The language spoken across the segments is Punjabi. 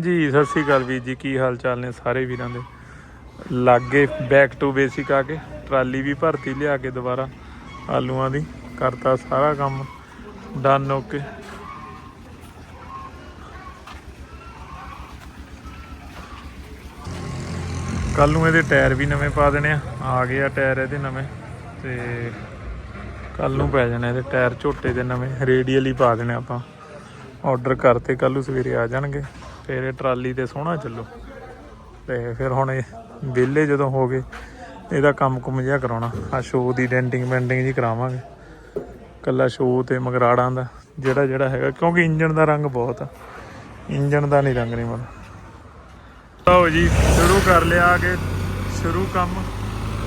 ਜੀ, ਸਤਿ ਸ੍ਰੀ ਅਕਾਲ ਵੀਰ ਜੀ, ਕੀ ਹਾਲ ਚਾਲ ਨੇ ਸਾਰੇ ਵੀਰਾਂ ਦੇ? ਲਾਗੇ ਬੈਕ ਟੂ ਬੇਸਿਕ ਆ ਕੇ, ਟਰਾਲੀ ਵੀ ਭਰਤੀ, ਲਿਆ ਕੇ ਦੁਬਾਰਾ ਆਲੂਆਂ ਦੀ, ਕਰਤਾ ਸਾਰਾ ਕੰਮ ਡਨ ਓਕੇ ਕੱਲ ਨੂੰ ਇਹਦੇ ਟਾਇਰ ਵੀ ਨਵੇਂ ਪਾ ਦੇਣੇ ਆ ਆ ਗਏ ਆ ਟਾਇਰ ਇਹਦੇ ਨਵੇਂ, ਤੇ ਕੱਲ ਨੂੰ ਪੈ ਜਾਣੇ ਇਹਦੇ ਟਾਇਰ ਝੋਟੇ ਦੇ ਨਵੇਂ, ਰੇਡੀਅਲ ਹੀ ਪਾ ਦੇਣੇ ਆਪਾਂ। ਆਰਡਰ ਕਰਤੇ ਕੱਲ ਨੂੰ ਸਵੇਰੇ ਆ ਜਾਣਗੇ। ਫਿਰ ਇਹ ਟਰਾਲੀ ਤੇ ਸੋਹਣਾ ਚੱਲੋ। ਤੇ ਫਿਰ ਹੁਣ ਇਹ ਵਿਹਲੇ ਜਦੋਂ ਹੋ ਗਏ, ਇਹਦਾ ਕੰਮ ਕੁਮ ਜਿਹਾ ਕਰਾਉਣਾ। ਆ ਸ਼ੋਅ ਦੀ ਡੈਂਟਿੰਗ ਪੈਂਟਿੰਗ ਜੀ ਕਰਾਵਾਂਗੇ। ਕੱਲਾ ਸ਼ੋਅ ਤੇ ਮਗਰਾੜਾਂ ਦਾ, ਜਿਹੜਾ ਜਿਹੜਾ ਹੈਗਾ, ਕਿਉਂਕਿ ਇੰਜਣ ਦਾ ਰੰਗ ਬਹੁਤ ਆ। ਇੰਜਨ ਦਾ ਨਹੀਂ ਰੰਗ ਨਹੀਂ ਮਨ ਲਓ ਜੀ, ਸ਼ੁਰੂ ਕਰ ਲਿਆ ਆ ਕੇ ਸ਼ੁਰੂ ਕੰਮ।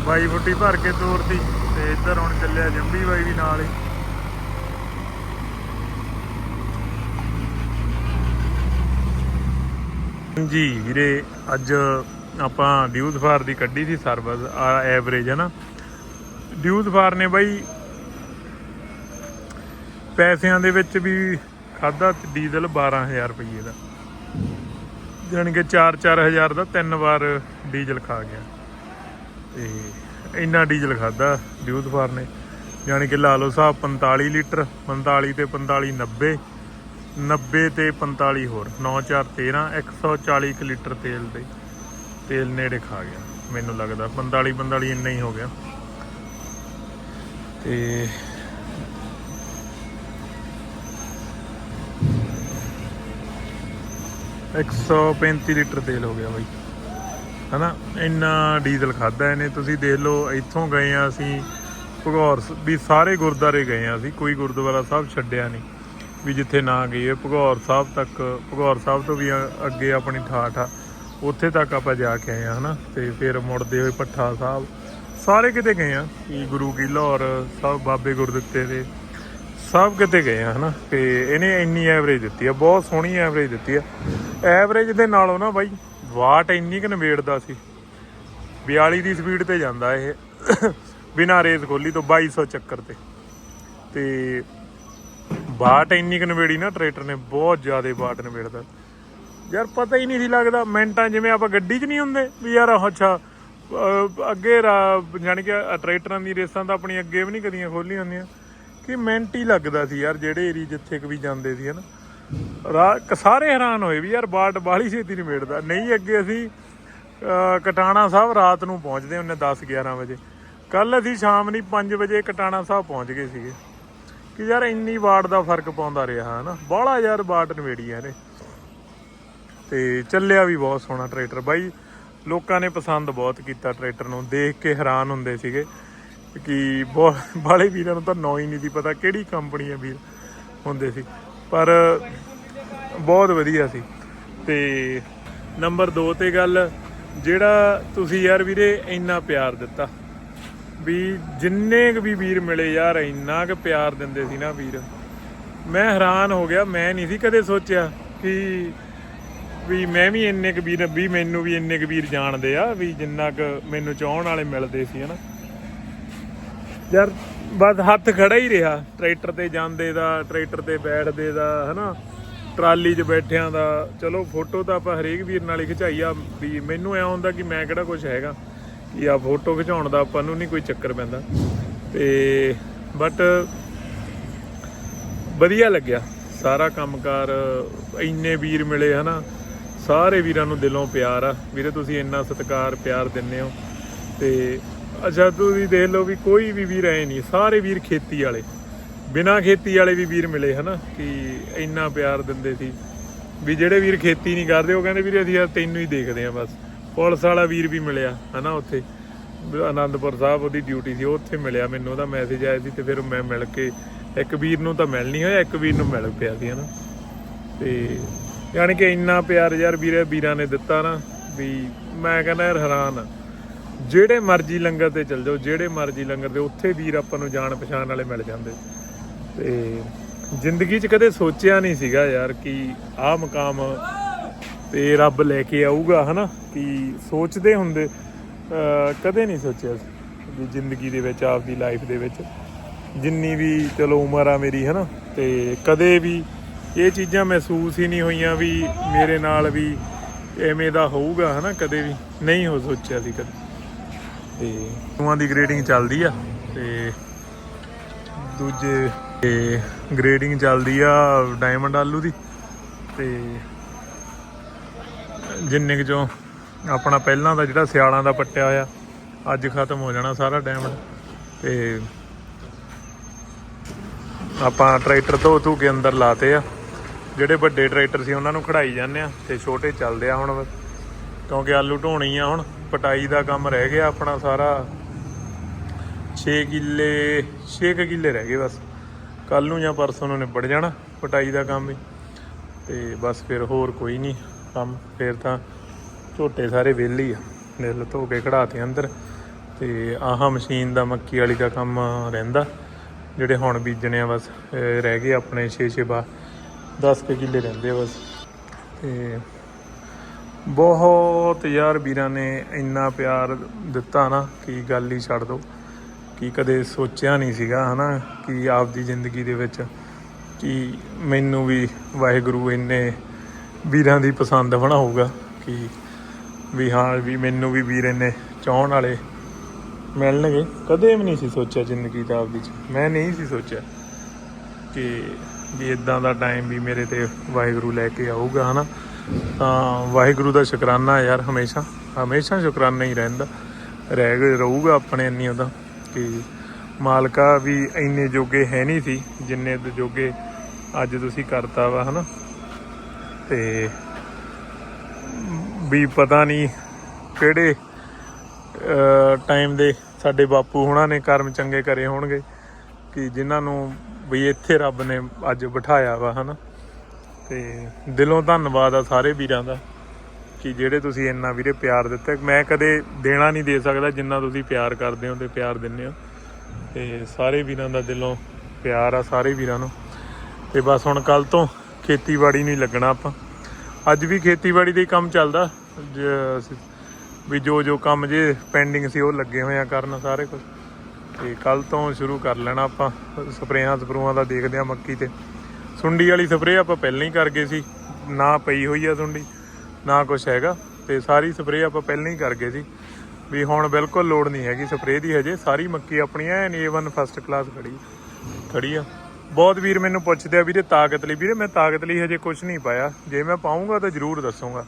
ਬਾਈ ਫੁੱਟੀ ਭਰ ਕੇ ਤੋਰਤੀ। ਤੇ ਇੱਧਰ ਹੁਣ ਚੱਲਿਆ ਜੰਬੀ ਬਾਈ ਵੀ ਨਾਲ ਹੀ। ਜੀ ਵੀਰੇ, ਅੱਜ ਆਪਾਂ ਡਿਊਜ਼ ਫਾਰ ਦੀ ਕੱਢੀ ਸੀ ਸਰਵਿਸ, ਆ ਐਵਰੇਜ ਹੈ ਨਾ? ਡਿਊਜ਼ ਫਾਰ ਨੇ ਬਾਈ ਪੈਸਿਆਂ ਦੇ ਵਿੱਚ ਵੀ ਖਾਦਾ ਡੀਜ਼ਲ 12000 ਰੁਪਏ ਦਾ। ਜਾਣੀ ਕਿ 4-4000 ਦਾ ਤਿੰਨ ਵਾਰ ਡੀਜ਼ਲ ਖਾ ਗਿਆ। ਤੇ ਇੰਨਾ ਡੀਜ਼ਲ ਖਾਦਾ ਡਿਊਜ਼ ਫਾਰ ਨੇ। ਜਾਣੀ ਕਿ ਲਾ ਲਓ ਸਾਹਿਬ 45 ਲੀਟਰ 45 ਤੇ 45 90 90 ਤੇ 45 ਹੋਰ 9 4 13 140 ਕੁ ਲੀਟਰ ਤੇਲ ਦੇ, ਤੇਲ ਨੇੜੇ ਖਾ ਗਿਆ, ਮੈਨੂੰ ਲੱਗਦਾ 45 45 ਇੰਨਾ ਹੀ ਹੋ ਗਿਆ। ਤੇ ਇੱਕ ਸੌ 135 ਲੀਟਰ ਤੇਲ ਹੋ ਗਿਆ ਬਾਈ। ਹਨਾ? ਇੰਨਾ ਡੀਜ਼ਲ ਖਾਦਾ ਇਹਨੇ। ਤੁਸੀਂ ਦੇਖ ਲਓ, ਇੱਥੋਂ ਗਏ ਆ ਅਸੀਂ, ਭਗੌਰ ਵੀ ਸਾਰੇ ਗੁਰਦਾਰੇ ਗਏ ਆ ਅਸੀਂ, ਕੋਈ ਗੁਰਦੁਆਰਾ ਸਾਹਿਬ ਛੱਡਿਆ ਨਹੀਂ। ਵੀ ਜਿੱਥੇ ਨਾ ਗਏ ਭਗੌਰ ਸਾਹਿਬ ਤੱਕ, ਭਗੌਰ ਸਾਹਿਬ ਤੋਂ ਵੀ ਅੱਗੇ ਆਪਣੀ ਠਾਠ ਆ। ਉੱਥੇ ਤੱਕ ਆਪਾਂ ਜਾ ਕੇ ਆਏ ਆ, ਹਨਾ? ਤੇ ਫਿਰ ਮੁੜਦੇ ਹੋਏ ਪੱਠਾ ਸਾਹਿਬ। ਸਾਰੇ ਕਿਤੇ ਗਏ ਆ। ਕੀ ਗੁਰੂ ਕੀ ਲਾਹੌਰ, ਸਭ ਬਾਬੇ ਗੁਰਦਿੱਤੇ ਦੇ। ਸਭ ਕਿਤੇ ਗਏ ਆ, ਹਨਾ? ਤੇ ਇਹਨੇ ਇੰਨੀ ਐਵਰੇਜ ਦਿੱਤੀ ਆ, ਬਹੁਤ ਸੋਹਣੀ ਐਵਰੇਜ ਦਿੱਤੀ ਆ। ਐਵਰੇਜ ਦੇ ਨਾਲੋਂ ਨਾ ਬਾਈ, ਵਾਟ ਇੰਨੀ ਕਿ ਨਵੇੜਦਾ ਸੀ। 42 ਦੀ ਸਪੀਡ ਤੇ ਜਾਂਦਾ ਇਹ। ਬਿਨਾਂ ਰੇਸ ਖੋਲੀ ਤੋਂ 2200 ਚੱਕਰ ਤੇ। ਤੇ ਬਾਟ ਇੰਨੀ ਕਿ ਨਵੇੜੀ ਨਾ ਟਰੈਕਟਰ ਨੇ, ਬਹੁਤ ਜ਼ਿਆਦਾ ਬਾਟ ਨਵੇੜਦਾ। ਯਾਰ ਪਤਾ ਹੀ ਨਹੀਂ ਸੀ ਲੱਗਦਾ, ਮਿੰਟਾਂ ਜਿਵੇਂ ਆਪਾਂ ਗੱਡੀ 'ਚ ਨਹੀਂ ਹੁੰਦੇ, ਵੀ ਯਾਰ ਅੱਛਾ ਅੱਗੇ ਰਾ- ਜਾਣੀ ਕਿ ਟਰੈਕਟਰਾਂ ਦੀ ਰੇਸਾਂ ਤਾਂ ਆਪਣੀ ਅੱਗੇ ਵੀ ਨਹੀਂ ਕਦੀਆਂ ਖੋਲੀਆਂ ਹੁੰਦੀਆਂ। ਕਿ ਮਿੰਟ ਹੀ ਲੱਗਦਾ ਸੀ ਯਾਰ, ਜਿਹੜੇ ਏਰੀ ਜਿੱਥੇ ਕਿ ਵੀ ਜਾਂਦੇ ਸੀ, ਹਨਾ। ਰਾ- ਸਾਰੇ ਹੈਰਾਨ ਹੋਏ ਵੀ ਯਾਰ ਬਾਟ ਬਾਹਲੀ ਛੇਤੀ ਨਹੀਂ ਮੇੜਦਾ ਨਹੀਂ, ਅੱਗੇ ਅਸੀਂ ਕਟਾਣਾ ਸਾਹਿਬ ਰਾਤ ਨੂੰ ਪਹੁੰਚਦੇ ਹੁੰਨੇ 10 11 ਵਜੇ। ਕੱਲ ਅਸੀਂ ਸ਼ਾਮ ਨੂੰ 5 ਵਜੇ ਕਟਾਣਾ ਸਾਹਿਬ ਪਹੁੰਚ ਗਏ ਸੀਗੇ। ਕਿ ਯਾਰ ਇੰਨੀ ਵਾਟ ਦਾ ਫ਼ਰਕ ਪਾਉਂਦਾ ਰਿਹਾ, ਹਨਾ? ਬਾਹਲਾ ਯਾਰ ਵਾਟ ਨਵੇੜੀਆਂ ਨੇ ਤੇ ਚੱਲਿਆ ਵੀ ਬਹੁਤ ਸੋਹਣਾ ਟਰੈਕਟਰ। ਬਾਈ, ਲੋਕਾਂ ਨੇ ਪਸੰਦ ਬਹੁਤ ਕੀਤਾ ਟਰੈਕਟਰ ਨੂੰ। ਦੇਖ ਕੇ ਹੈਰਾਨ ਹੁੰਦੇ ਸੀਗੇ ਕਿ ਬਹੁਤ ਬਾਲੇ ਵੀਰਾਂ ਨੂੰ ਤਾਂ ਨਾਂ ਹੀ ਨਹੀਂ ਸੀ ਪਤਾ ਕਿਹੜੀ ਕੰਪਨੀ ਹੈ ਵੀਰ, ਹੁੰਦੇ ਸੀ। ਪਰ ਬਹੁਤ ਵਧੀਆ ਸੀ। ਤੇ ਨੰਬਰ 2 ਤੇ ਗੱਲ, ਜਿਹੜਾ ਤੁਸੀਂ ਯਾਰ ਵੀਰੇ ਇੰਨਾ ਪਿਆਰ ਦਿੱਤਾ। ਵੀ ਜਿੰਨੇ ਕੁ ਵੀ ਵੀਰ ਮਿਲੇ ਯਾਰ, ਇੰਨਾ ਕੁ ਪਿਆਰ ਦਿੰਦੇ ਸੀ ਨਾ ਵੀਰ। ਮੈਂ ਹੈਰਾਨ ਹੋ ਗਿਆ, ਮੈਂ ਨਹੀਂ ਸੀ ਕਦੇ ਸੋਚਿਆ ਕਿ ਵੀ ਮੈਂ ਵੀ ਇੰਨੇ ਕੁ ਵੀਰ, ਵੀ ਮੈਨੂੰ ਵੀ ਇੰਨੇ ਕੁ ਵੀਰ ਜਾਣਦੇ ਆ, ਵੀ ਜਿੰਨਾ ਕੁ ਮੈਨੂੰ ਚਾਹਣ ਵਾਲੇ ਮਿਲਦੇ ਸੀ, ਹਨਾ। ਯਾਰ, ਬਸ ਹੱਥ ਖੜਾ ਹੀ ਰਿਹਾ, ਟਰੈਕਟਰ ਤੇ ਜਾਂਦੇ ਦਾ, ਟਰੈਕਟਰ ਤੇ ਬੈਠਦੇ ਦਾ, ਹਨਾ। ਟਰਾਲੀ 'ਚ ਬੈਠਿਆਂ ਦਾ, ਚਲੋ, ਫੋਟੋ ਤਾਂ ਆਪਾਂ ਹਰੇਕ ਵੀਰ ਨਾਲ ਹੀ ਖਿਚਾਈ ਆ, ਵੀ ਮੈਨੂੰ ਐ ਹੁੰਦਾ ਕਿ ਮੈਂ ਕਿਹੜਾ ਕੁਝ ਹੈਗਾ। ਜਾਂ ਫੋਟੋ ਖਿਚਾਉਣ ਦਾ ਆਪਾਂ ਨੂੰ ਨਹੀਂ ਕੋਈ ਚੱਕਰ ਪੈਂਦਾ। ਤੇ ਬਟ ਵਧੀਆ ਲੱਗਿਆ। ਸਾਰਾ ਕੰਮਕਾਰ ਇੰਨੇ ਵੀਰ ਮਿਲੇ ਹਨਾ। ਸਾਰੇ ਵੀਰਾਂ ਨੂੰ ਦਿਲੋਂ ਪਿਆਰ ਆ। ਵੀਰੇ, ਤੁਸੀਂ ਇੰਨਾ ਸਤਿਕਾਰ, ਪਿਆਰ ਦਿੰਦੇ ਹੋ। ਤੇ ਅੱਛਾ, ਤੁਸੀਂ ਦੇਖ ਲਓ ਵੀ ਕੋਈ ਵੀ ਵੀਰ ਐ ਨਹੀਂ। ਸਾਰੇ ਵੀਰ ਖੇਤੀ ਵਾਲੇ। ਬਿਨਾ ਖੇਤੀ ਵਾਲੇ ਵੀ ਵੀਰ ਮਿਲੇ ਹਨਾ, ਕਿ ਇੰਨਾ ਪਿਆਰ ਦਿੰਦੇ ਸੀ। ਵੀ ਜਿਹੜੇ ਵੀਰ ਖੇਤੀ ਨਹੀਂ ਕਰਦੇ, ਉਹ ਕਹਿੰਦੇ, ਵੀਰੇ, ਅਸੀਂ ਤੈਨੂੰ ਹੀ ਦੇਖਦੇ ਆ ਬਸ। ਪੁਲਿਸ ਵਾਲਾ ਵੀਰ ਵੀ ਮਿਲਿਆ, ਹਨਾ ਉੱਥੇ। ਆਨੰਦਪੁਰ ਸਾਹਿਬ ਉਹਦੀ ਡਿਊਟੀ ਸੀ, ਉਹ ਉੱਥੇ ਮਿਲਿਆ ਮੈਨੂੰ, ਉਹਦਾ ਮੈਸੇਜ ਆਇਆ ਸੀ ਤੇ ਫਿਰ ਮੈਂ ਮਿਲ ਕੇ, ਇੱਕ ਵੀਰ ਨੂੰ ਤਾਂ ਮਿਲ ਨਹੀਂ ਹੋਇਆ, ਇੱਕ ਵੀਰ ਨੂੰ ਮਿਲ ਪਿਆ ਸੀ, ਹਨਾ। ਤੇ ਯਾਨੀ ਕਿ ਇੰਨਾ ਪਿਆਰ ਯਾਰ ਵੀਰੇ, ਵੀਰਾਂ ਨੇ ਦਿੱਤਾ ਨਾ ਵੀ ਮੈਂ ਕਹਿੰਦਾ ਯਾਰ ਹੈਰਾਨ ਆ। ਜਿਹੜੇ ਮਰਜ਼ੀ ਲੰਗਰ ਤੇ ਚਲ ਜਾਓ, ਜਿਹੜੇ ਮਰਜ਼ੀ ਲੰਗਰ ਦੇ ਉੱਥੇ ਵੀਰ ਆਪਾਂ ਨੂੰ ਜਾਣ ਪਛਾਣ ਵਾਲੇ ਮਿਲ ਜਾਂਦੇ। ਤੇ ਜ਼ਿੰਦਗੀ 'ਚ ਕਦੇ ਸੋਚਿਆ ਨਹੀਂ ਸੀਗਾ ਯਾਰ ਕਿ ਆਹ ਮਕਾਮ ਤੇ ਰੱਬ ਲੈ ਕੇ ਆਊਗਾ, ਹਨਾ? ਕਿ ਸੋਚਦੇ ਹੁੰਦੇ? ਕਦੇ ਨਹੀਂ ਸੋਚਿਆ ਸੀ ਵੀ ਜ਼ਿੰਦਗੀ ਦੇ ਵਿੱਚ, ਆਪਦੀ ਲਾਈਫ ਦੇ ਵਿੱਚ। ਜਿੰਨੀ ਵੀ, ਚਲੋ, ਉਮਰ ਆ ਮੇਰੀ, ਹਨਾ? ਤੇ ਕਦੇ ਵੀ ਇਹ ਚੀਜ਼ਾਂ ਮਹਿਸੂਸ ਹੀ ਨਹੀਂ ਹੋਈਆਂ ਵੀ ਮੇਰੇ ਨਾਲ ਵੀ ਐਵੇਂ ਦਾ ਹੋਊਗਾ, ਹਨਾ? ਕਦੇ ਵੀ ਨਹੀਂ ਹੋ ਸੋਚਿਆ ਸੀ ਕਦੇ। ਤੇ ਨੂਆਂ ਦੀ ਗ੍ਰੇਡਿੰਗ ਚੱਲਦੀ ਆ, ਤੇ ਦੂਜੇ ਤੇ ਗ੍ਰੇਡਿੰਗ ਚੱਲਦੀ ਆ ਡਾਇਮੰਡ ਆਲੂ ਦੀ। ਤੇ ਜਿੰਨੇ ਕੁ ਚੋਂ ਆਪਣਾ ਪਹਿਲਾਂ ਦਾ ਜਿਹੜਾ ਸਿਆਲਾਂ ਦਾ ਪੱਟਿਆ ਹੋਇਆ, ਅੱਜ ਖਤਮ ਹੋ ਜਾਣਾ ਸਾਰਾ ਡਾਇਮੰਡ ਤੇ ਆਪਾਂ ਟਰੈਕਟਰ ਧੋ ਧੂ ਕੇ ਅੰਦਰ ਲਾਤੇ ਆ। ਜਿਹੜੇ ਵੱਡੇ ਟਰੈਕਟਰ ਸੀ, ਉਹਨਾਂ ਨੂੰ ਖੜਾਈ ਜਾਂਦੇ ਆ ਤੇ ਛੋਟੇ ਚੱਲਦੇ ਆ ਹੁਣ। ਕਿਉਂਕਿ ਆਲੂ ਢੋਣੀ ਆ ਹੁਣ, ਪਟਾਈ ਦਾ ਕੰਮ ਰਹਿ ਗਿਆ ਆਪਣਾ ਸਾਰਾ। 6 ਕਿੱਲੇ 6 ਕਿੱਲੇ ਰਹਿ ਗਏ ਬਸ। ਕੱਲ ਨੂੰ ਜਾਂ ਪਰਸੋਂ ਨੂੰ ਨਿਬੜ ਜਾਣਾ ਪਟਾਈ ਦਾ ਕੰਮ ਵੀ ਤੇ ਬਸ ਫਿਰ ਹੋਰ ਕੋਈ ਨਹੀਂ। ਕੰਮ, ਫਿਰ ਤਾਂ ਝੋਟੇ ਸਾਰੇ ਵਿਹਲੇ ਆ ਦਿਲ ਧੋ ਕੇ ਕਢਾਤੇ ਅੰਦਰ ਤੇ ਆਹ ਮਸ਼ੀਨ ਦਾ ਮੱਕੀ ਵਾਲੀ ਦਾ ਕੰਮ ਰਹਿੰਦਾ, ਜਿਹੜੇ ਹੁਣ ਬੀਜਣੇ ਆ ਬਸ ਰਹਿ ਗਏ ਆਪਣੇ 6 6 ਬਾ 10 ਕੇ ਕਿੱਲੇ ਰਹਿੰਦੇ ਆ ਬਸ। ਤੇ ਬਹੁਤ ਯਾਰ ਵੀਰਾਂ ਨੇ ਇੰਨਾ ਪਿਆਰ ਦਿੱਤਾ ਨਾ ਕਿ ਗੱਲ ਹੀ ਛੱਡ ਦੋ, ਕਿ ਕਦੇ ਸੋਚਿਆ ਨਹੀਂ ਸੀਗਾ ਹਨਾ, ਕਿ ਆਪਦੀ ਜ਼ਿੰਦਗੀ ਦੇ ਵਿੱਚ, ਕਿ ਮੈਨੂੰ ਵੀ ਵਾਹਿਗੁਰੂ ਇੰਨੇ ਵੀਰਾਂ ਦੀ ਪਸੰਦ ਬਣਾਊਗਾ ਕਿ ਵੀ ਹਾਂ, ਵੀ ਮੈਨੂੰ ਵੀ ਵੀਰ ਇੰਨੇ ਚਾਹਣ ਵਾਲੇ ਮਿਲਣਗੇ। ਕਦੇ ਵੀ ਨਹੀਂ ਸੀ ਸੋਚਿਆ ਜ਼ਿੰਦਗੀ ਦਾ ਆਪਦੀ ਚ। ਮੈਂ ਨਹੀਂ ਸੀ ਸੋਚਿਆ ਕਿ ਵੀ ਇਦਾਂ ਦਾ ਟਾਈਮ ਵੀ ਮੇਰੇ ਤੇ ਵਾਹਿਗੁਰੂ ਲੈ ਕੇ ਆਊਗਾ, ਹਨਾ? ਤਾਂ ਵਾਹਿਗੁਰੂ ਦਾ ਸ਼ੁਕਰਾਨਾ ਯਾਰ ਹਮੇਸ਼ਾ। ਹਮੇਸ਼ਾ ਸ਼ੁਕਰਾਨਾ ਹੀ ਰਹਿੰਦਾ। ਰਹਿ ਗਏ, ਰਹੂਗਾ ਆਪਣੇ ਇੰਨੀ ਉਹਦਾ ਕਿ ਮਾਲਕਾ ਵੀ ਇੰਨੇ ਜੋਗੇ ਹੈ ਨਹੀਂ ਸੀ ਜਿੰਨੇ ਜੋਗੇ ਅੱਜ ਤੁਸੀਂ ਕਰਤਾ ਵਾ, ਹਨਾ? ਤੇ ਵੀ ਪਤਾ ਨਹੀਂ ਕਿਹੜੇ ਟਾਈਮ ਦੇ ਸਾਡੇ ਬਾਪੂ ਹੁਣਾਂ ਨੇ ਕਰਮ ਚੰਗੇ ਕਰੇ ਹੋਣਗੇ ਕਿ ਜਿਨ੍ਹਾਂ ਨੂੰ ਵੀ ਇੱਥੇ ਰੱਬ ਨੇ ਅੱਜ ਬਿਠਾਇਆ ਵਾ, ਹਨਾ? ਤੇ ਦਿਲੋਂ ਧੰਨਵਾਦ ਆ ਸਾਰੇ ਵੀਰਾਂ ਦਾ ਕਿ ਜਿਹੜੇ ਤੁਸੀਂ ਇੰਨਾ ਵੀਰੇ ਪਿਆਰ ਦਿੱਤਾ। ਮੈਂ ਕਦੇ ਦੇਣਾ ਨਹੀਂ ਦੇ ਸਕਦਾ ਜਿੰਨਾ ਤੁਸੀਂ ਪਿਆਰ ਕਰਦੇ ਹੋ ਤੇ ਪਿਆਰ ਦਿੰਦੇ ਹੋ। ਤੇ ਸਾਰੇ ਵੀਰਾਂ ਦਾ ਦਿਲੋਂ ਪਿਆਰ ਆ ਸਾਰੇ ਵੀਰਾਂ ਨੂੰ। ਤੇ ਬਸ ਹੁਣ ਕੱਲ ਤੋਂ ਖੇਤੀਬਾੜੀ ਨੂੰ ਹੀ ਲੱਗਣਾ ਆਪਾਂ। ਅੱਜ ਵੀ ਖੇਤੀਬਾੜੀ ਦੇ ਕੰਮ ਚੱਲਦਾ। ਜ- ਵੀ ਜੋ ਜੋ ਕੰਮ ਜੇ ਪੈਂਡਿੰਗ ਸੀ, ਉਹ ਲੱਗੇ ਹੋਏ ਆ ਕਰਨ ਸਾਰੇ ਕੁਝ ਤੇ ਕੱਲ ਤੋਂ ਸ਼ੁਰੂ ਕਰ ਲੈਣਾ ਆਪਾਂ। ਸਪਰੇਆਂ ਸਪਰੂਆਂ ਦਾ ਦੇਖਦੇ ਆ ਮੱਕੀ ਤੇ। ਸੁੰਡੀ ਵਾਲੀ ਸਪਰੇਅ ਆਪਾਂ ਪਹਿਲਾਂ ਹੀ ਕਰ ਗਏ ਸੀ। ਨਾ ਪਈ ਹੋਈ ਆ ਸੁੰਡੀ, ਨਾ ਕੁਝ ਹੈਗਾ। ਤੇ ਸਾਰੀ ਸਪਰੇਅ ਆਪਾਂ ਪਹਿਲਾਂ ਹੀ ਕਰ ਗਏ ਸੀ। ਵੀ ਹੁਣ ਬਿਲਕੁਲ ਲੋੜ ਨਹੀਂ ਹੈਗੀ ਸਪਰੇਅ ਦੀ ਹਜੇ। ਸਾਰੀ ਮੱਕੀ ਆਪਣੀ ਐਨ A1 ਫਸਟ ਕਲਾਸ ਖੜੀ ਖੜੀ ਆ। ਬਹੁਤ ਵੀਰ ਮੈਨੂੰ ਪੁੱਛਦੇ ਆ ਵੀਰੇ ਤਾਕਤ ਲਈ ਵੀਰੇ ਮੈਂ ਤਾਕਤ ਲਈ ਹਜੇ ਕੁਝ ਨਹੀਂ ਪਾਇਆ। ਜੇ ਮੈਂ ਪਾਉਂਗਾ ਤਾਂ ਜ਼ਰੂਰ ਦੱਸੂਗਾ।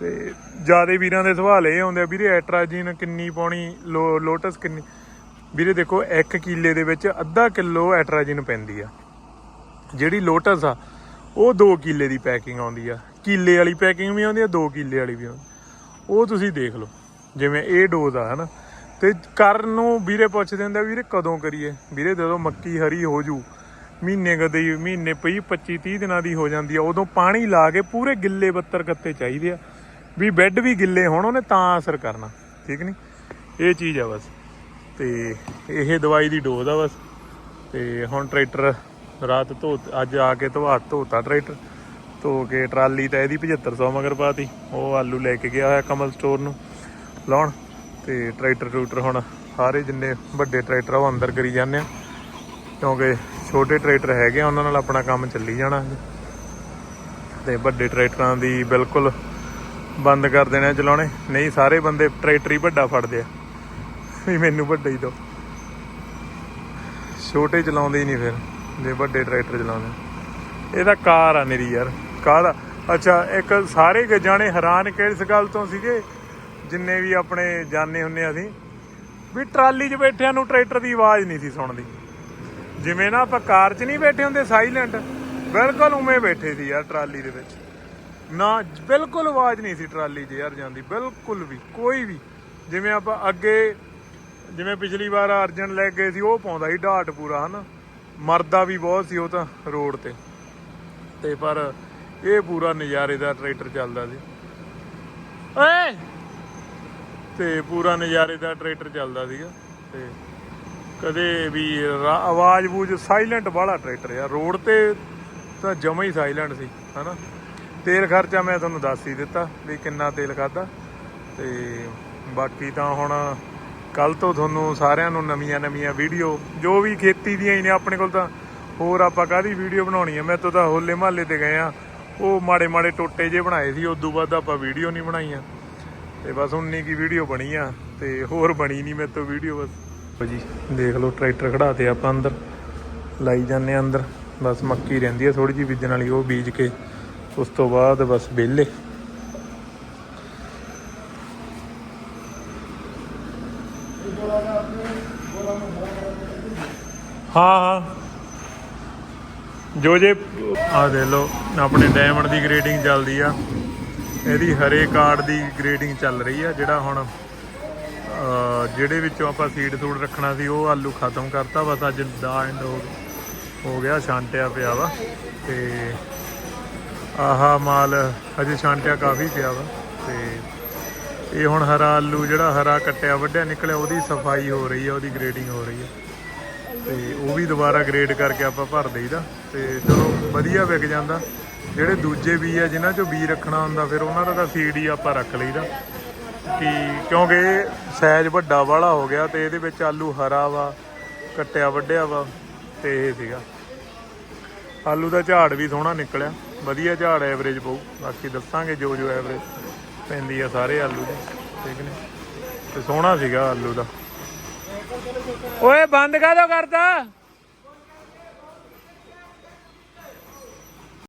ਤੇ ਜਿਆਦੇ ਵੀਰਾਂ ਦੇ ਸਵਾਲ ਇਹ ਆਉਂਦੇ ਆ ਵੀਰੇ ਐਟਰਾਜੀਨ ਕਿੰਨੀ ਪਾਉਣੀ ਲੋ- ਲੋਟਸ ਕਿੰਨੀ? ਵੀਰੇ ਦੇਖੋ 1 ਕਿੱਲੇ ਦੇ ਵਿੱਚ ਅੱਧਾ ਕਿਲੋ ਐਟਰਾਜੀਨ ਪੈਂਦੀ ਆ। ਜਿਹੜੀ ਲੋਟਸ ਆ ਉਹ 2 ਕਿੱਲੇ ਦੀ ਪੈਕਿੰਗ ਆਉਂਦੀ ਆ। ਕਿੱਲੇ ਵਾਲੀ ਪੈਕਿੰਗ ਵੀ ਆਉਂਦੀ ਆ 2 ਕਿੱਲੇ ਵਾਲੀ ਵੀ ਆਉਂਦੀ ਉਹ ਤੁਸੀਂ ਦੇਖ ਲਓ ਜਿਵੇਂ ਇਹ ਡੋਜ਼ ਆ ਹਨਾ। ਤੇ ਕਰਨ ਨੂੰ ਵੀਰੇ ਪੁੱਛਦੇ ਹੁੰਦੇ ਆ, ਵੀਰੇ ਕਦੋਂ ਕਰੀਏ? ਵੀਰੇ ਜਦੋਂ ਮੱਕੀ ਹਰੀ ਹੋ ਜੂ ਮਹੀਨੇ ਕਦੇ ਮਹੀਨੇ ਪਈ 25 30 ਦਿਨਾਂ ਦੀ ਹੋ ਜਾਂਦੀ ਆ। ਉਦੋਂ ਪਾਣੀ ਲਾ ਕੇ ਪੂਰੇ ਗਿੱਲੇ ਬੱਤਰ ਕੱਤੇ ਚਾਹੀਦੇ ਆ। ਵੀ ਬੈੱਡ ਵੀ ਗਿੱਲੇ ਹੋਣ, ਉਹਨੇ ਤਾਂ ਅਸਰ ਕਰਨਾ। ਠੀਕ ਨਹੀਂ ਇਹ ਚੀਜ਼ ਆ ਬਸ। ਤੇ ਇਹ ਦਵਾਈ ਦੀ ਡੋਜ਼ ਆ ਬਸ। ਤੇ ਹੁਣ ਟਰੈਕਟਰ ਰਾਤ ਧੋ, ਅੱਜ ਆ ਕੇ ਧਵਾ, ਧੋਤਾ ਟਰੈਕਟਰ। ਧੋ ਕੇ ਟਰਾਲੀ ਤਾਂ ਇਹਦੀ 7500 ਮਗਰ ਪਾਤੀ। ਉਹ ਆਲੂ ਲੈ ਕੇ ਗਿਆ ਹੋਇਆ ਕਮਲ ਸਟੋਰ ਨੂੰ ਲਾਉਣ। ਤੇ ਟਰੈਕਟਰ ਟਰੂਟਰ ਹੁਣ ਸਾਰੇ ਜਿੰਨੇ ਵੱਡੇ ਟਰੈਕਟਰ ਆ, ਉਹ ਅੰਦਰ ਕਰੀ ਜਾਂਦੇ ਆ। ਕਿਉਂਕਿ ਛੋਟੇ ਟਰੈਕਟਰ ਹੈਗੇ ਆ, ਉਹਨਾਂ ਨਾਲ ਆਪਣਾ ਕੰਮ ਚੱਲੀ ਜਾਣਾ ਤੇ ਵੱਡੇ ਟਰੈਕਟਰਾਂ ਦੀ ਬਿਲਕੁਲ ਬੰਦ ਕਰ ਦੇਣੇ ਚਲਾਉਣੇ। ਨਹੀਂ, ਸਾਰੇ ਬੰਦੇ ਟਰੈਕਟਰ ਹੀ ਵੱਡਾ ਫੜਦੇ ਆ। ਵੀ ਮੈਨੂੰ ਵੱਡਾ ਹੀ ਦੋ। ਛੋਟੇ ਚਲਾਉਂਦੇ ਹੀ ਨਹੀਂ ਫਿਰ, ਜੇ ਵੱਡੇ ਟਰੈਕਟਰ ਚਲਾਉਂਦੇ। ਇਹਦਾ ਕਾਰ ਆ ਮੇਰੀ ਯਾਰ, ਕਾਰ ਅੱਛਾ, ਇੱਕ ਸਾਰੇ ਜਾਣੇ ਹੈਰਾਨ ਕਿਸ ਗੱਲ ਤੋਂ ਸੀਗੇ? ਜਿੰਨੇ ਵੀ ਆਪਣੇ ਜਾਣੇ ਹੁੰਨੇ ਆ ਅਸੀਂ, ਵੀ ਟਰਾਲੀ 'ਚ ਬੈਠਿਆਂ ਨੂੰ ਟਰੈਕਟਰ ਦੀ ਆਵਾਜ਼ ਨਹੀਂ ਸੀ ਸੁਣਦੀ। ਜਿਵੇਂ ਨਾ ਆਪਾਂ ਕਾਰ 'ਚ ਨਹੀਂ ਬੈਠੇ ਹੁੰਦੇ ਸਾਇਲੈਂਟ ਬਿਲਕੁਲ ਉਵੇਂ ਬੈਠੇ ਸੀ ਯਾਰ ਟਰਾਲੀ ਦੇ ਵਿੱਚ। ਨਾ ਬਿਲਕੁਲ ਆਵਾਜ਼ ਨਹੀਂ ਸੀ ਟਰਾਲੀ 'ਚ ਯਾਰ ਜਾਂਦੀ ਬਿਲਕੁਲ ਵੀ ਕੋਈ ਵੀ। ਜਿਵੇਂ ਆਪਾਂ ਅੱਗੇ ਜਿਵੇਂ ਪਿਛਲੀ ਵਾਰ ਅਰਜਨ ਲੈ ਗਏ ਸੀ ਉਹ ਪਾਉਂਦਾ ਸੀ ਢਾਟ ਪੂਰਾ ਹਨਾ? ਮਰਦਾ ਵੀ ਬਹੁਤ ਸੀ ਉਹ ਤਾਂ ਰੋਡ ਤੇ। ਤੇ ਪਰ ਇਹ ਪੂਰਾ ਨਜ਼ਾਰੇ ਦਾ ਟਰੈਕਟਰ ਚੱਲਦਾ ਸੀ। ਓਏ! ਤੇ ਪੂਰਾ ਨਜ਼ਾਰੇ ਦਾ ਟਰੈਕਟਰ ਚੱਲਦਾ ਸੀਗਾ ਤੇ ਕਦੇ ਵੀ ਰਾ- ਆਵਾਜ਼ ਬੂਝ ਸਾਇਲੈਂਟ ਵਾਲਾ ਟਰੈਕਟਰ ਆ ਰੋਡ ਤੇ ਤਾਂ ਜਮਾ ਹੀ ਸਾਇਲੈਂਟ ਸੀ, ਹਨਾ? ਤੇਲ ਖਰਚਾ ਮੈਂ ਤੁਹਾਨੂੰ ਦੱਸ ਹੀ ਦਿੱਤਾ ਵੀ ਕਿੰਨਾ ਤੇਲ ਖਾਦਾ ਤੇ ਬਾਕੀ ਤਾਂ ਹੁਣ ਕੱਲ ਤੋਂ ਤੁਹਾਨੂੰ ਸਾਰਿਆਂ ਨੂੰ ਨਵੀਆਂ ਨਵੀਆਂ ਵੀਡੀਓ ਜੋ ਵੀ ਖੇਤੀ ਦੀਆਂ ਹੀ ਨੇ ਆਪਣੇ ਕੋਲ ਤਾਂ ਹੋਰ ਆਪਾਂ ਕਾਦੀ ਵੀਡੀਓ ਬਣਾਉਣੀ ਆ? ਮੈਂ ਤਾਂ ਤਾਂ ਹੋਲੇ ਮਹੱਲੇ ਤੇ ਗਏ ਆ ਉਹ ਮਾੜੇ ਮਾੜੇ ਟੋਟੇ ਜੇ ਬਣਾਏ ਸੀ, ਉਦੋਂ ਬਾਅਦ ਆਪਾਂ ਵੀਡੀਓ ਨਹੀਂ ਬਣਾਈਆਂ। ਤੇ ਬਸ ਉਨੀ ਕੀ ਵੀਡੀਓ ਬਣੀ ਆ ਤੇ ਹੋਰ ਬਣੀ ਨਹੀਂ ਮੇਰੇ ਤੋਂ ਵੀਡੀਓ ਬਸ। ਜੀ ਦੇਖ ਲਓ, ਟਰੈਕਟਰ ਖੜਾ ਤੇ ਆਪਾਂ ਅੰਦਰ। ਲਾਈ ਜਾਂਦੇ ਆ ਅੰਦਰ। ਬਸ ਮੱਕੀ ਰਹਿੰਦੀ ਆ ਥੋੜੀ ਜਿਹੀ ਬੀਜਣ ਵਾਲੀ, ਉਹ ਬੀਜ ਕੇ। ਉਸ ਤੋਂ ਬਾਅਦ ਬਸ ਵਿਹਲੇ। ਹਾਂ ਹਾਂ। ਜੋ ਜੇ ਆ ਦੇ ਲਓ, ਆਪਣੇ ਡਾਇਮੰਡ ਦੀ ਗ੍ਰੇਡਿੰਗ ਚੱਲਦੀ ਆ। ਇਹਦੀ ਹਰੇ ਕਾਰਡ ਦੀ ਗ੍ਰੇਡਿੰਗ ਚੱਲ ਰਹੀ ਆ, ਜਿਹੜਾ ਹੁਣ ਜਿਹੜੇ ਵਿੱਚੋਂ ਆਪਾਂ ਸੀਡ ਸੂਡ ਰੱਖਣਾ ਸੀ, ਉਹ ਆਲੂ ਖਤਮ ਕਰਤਾ। ਬਸ ਅੱਜ ਦਾ ਐਂਡ ਹੋ ਹੋ ਗਿਆ, ਛਾਂਟਿਆ ਪਿਆ ਵਾ। ਤੇ ਆਹਾ ਮਾਲ ਅਜੇ ਛਾਂਟਿਆ ਕਾਫੀ ਪਿਆ ਵਾ। ਤੇ ਇਹ ਹੁਣ ਹਰਾ ਆਲੂ ਜਿਹੜਾ ਹਰਾ ਕੱਟਿਆ, ਵੱਢਿਆ, ਨਿਕਲਿਆ, ਉਹਦੀ ਸਫ਼ਾਈ ਹੋ ਰਹੀ ਆ, ਉਹਦੀ ਗ੍ਰੇਡਿੰਗ ਹੋ ਰਹੀ ਹੈ ਤੇ ਉਹ ਵੀ ਦੁਬਾਰਾ ਗ੍ਰੇਡ ਕਰਕੇ ਆਪਾਂ ਭਰ ਦੇਈਦਾ। ਤੇ ਚਲੋ, ਵਧੀਆ ਵਿਕ ਜਾਂਦਾ। ਜਿਹੜੇ ਦੂਜੇ ਬੀ ਆ, ਜਿਨ੍ਹਾਂ ਚੋਂ ਬੀ ਰੱਖਣਾ ਹੁੰਦਾ, ਫਿਰ ਉਹਨਾਂ ਦਾ ਤਾਂ ਸੀਡ ਹੀ ਆਪਾਂ ਰੱਖ ਲਈਦਾ। ਕਿ ਕਿਉਂਕਿ ਸਾਈਜ਼ ਵੱਡਾ ਵਾਲਾ ਹੋ ਗਿਆ ਤੇ ਇਹਦੇ ਵਿੱਚ ਆਲੂ ਹਰਾ ਵਾ, ਕੱਟਿਆ ਵੱਡਿਆ ਵਾ ਤੇ ਇਹ ਸੀਗਾ। ਆਲੂ ਦਾ ਝਾੜ ਵੀ ਸੋਹਣਾ ਨਿਕਲਿਆ। ਵਧੀਆ ਝਾੜ ਐਵਰੇਜ ਪਊ। ਬਾਕੀ ਦੱਸਾਂਗੇ ਜੋ ਜੋ ਐਵਰੇਜ ਪੈਂਦੀ ਆ ਸਾਰੇ ਆਲੂ ਦੀ, ਠੀਕ ਨੇ? ਤੇ ਸੋਹਣਾ ਸੀਗਾ ਆਲੂ ਦਾ। ਓਏ, ਬੰਦ ਕਾਹਦੋਂ ਕਰਤਾ